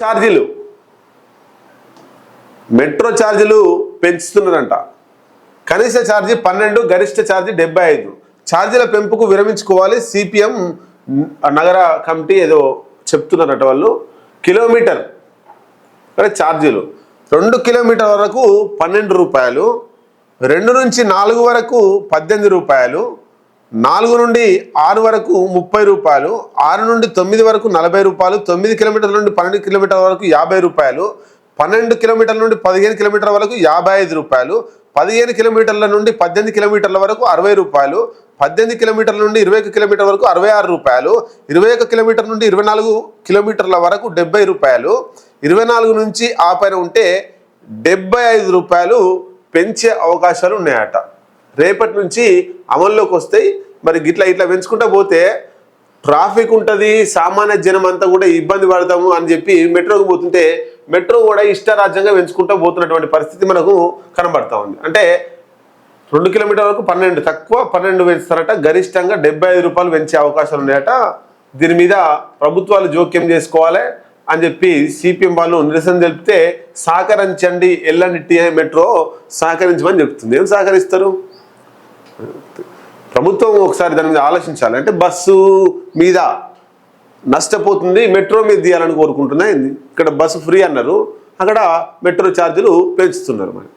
ఛార్జీలు. మెట్రో ఛార్జీలు పెంచుతున్నారంట. కనీస ఛార్జీ పన్నెండు గరిష్ట ఛార్జీ డెబ్బై ఐదు. ఛార్జీల పెంపుకు విరమించుకోవాలి సిపిఎం నగర కమిటీ ఏదో చెప్తున్నారట వాళ్ళు. కిలోమీటర్. అదే ఛార్జీలు. రెండు కిలోమీటర్ వరకు పన్నెండు రూపాయలు రెండు నుంచి నాలుగు వరకు పద్దెనిమిది రూపాయలు నాలుగు నుండి ఆరు వరకు ముప్పై రూపాయలు ఆరు నుండి తొమ్మిది వరకు నలభై రూపాయలు తొమ్మిది కిలోమీటర్ల నుండి పన్నెండు కిలోమీటర్ల వరకు యాభై రూపాయలు పన్నెండు కిలోమీటర్ల నుండి పదిహేను కిలోమీటర్ల వరకు యాభై ఐదు రూపాయలు పదిహేను కిలోమీటర్ల నుండి పద్దెనిమిది కిలోమీటర్ల వరకు అరవై రూపాయలు పద్దెనిమిది కిలోమీటర్ల నుండి ఇరవై ఒక కిలోమీటర్ వరకు అరవై ఆరు రూపాయలు ఇరవై ఒక కిలోమీటర్ నుండి ఇరవై నాలుగు కిలోమీటర్ల వరకు డెబ్బై రూపాయలు ఇరవై నాలుగు నుంచి ఆ పైన ఉంటే డెబ్బై ఐదు రూపాయలు పెంచే అవకాశాలు ఉన్నాయట. రేపటి నుంచి అమల్లోకి వస్తాయి. మరి గిట్లా ఇట్లా పెంచుకుంటా పోతే ట్రాఫిక్ ఉంటుంది సామాన్య జనం అంతా కూడా ఇబ్బంది పడతాము అని చెప్పి మెట్రోకి పోతుంటే మెట్రో కూడా ఇష్టరాజ్యంగా పెంచుకుంటూ పోతున్నటువంటి పరిస్థితి మనకు కనబడతా ఉంది. అంటే రెండు కిలోమీటర్ వరకు పన్నెండు తక్కువ పన్నెండు పెంచుతారట. గరిష్టంగా డెబ్బై ఐదు రూపాయలు పెంచే అవకాశాలు ఉన్నాయట. దీని మీద ప్రభుత్వాలు జోక్యం చేసుకోవాలి అని చెప్పి సిపిఎం వాళ్ళు నిరసన తెలిపితే సహకరించండి ఎల్లండి మెట్రో సహకరించమని చెప్తుంది. ఏం సహకరిస్తారు? ప్రభుత్వం ఒకసారి దాని మీద ఆలోచించాలి. అంటే బస్సు మీద నష్టపోతుంది మెట్రో మీద తీయాలని కోరుకుంటున్నా ఇక్కడ బస్సు ఫ్రీ అన్నారు. అక్కడ మెట్రో ఛార్జీలు పెంచుతున్నారు మరి.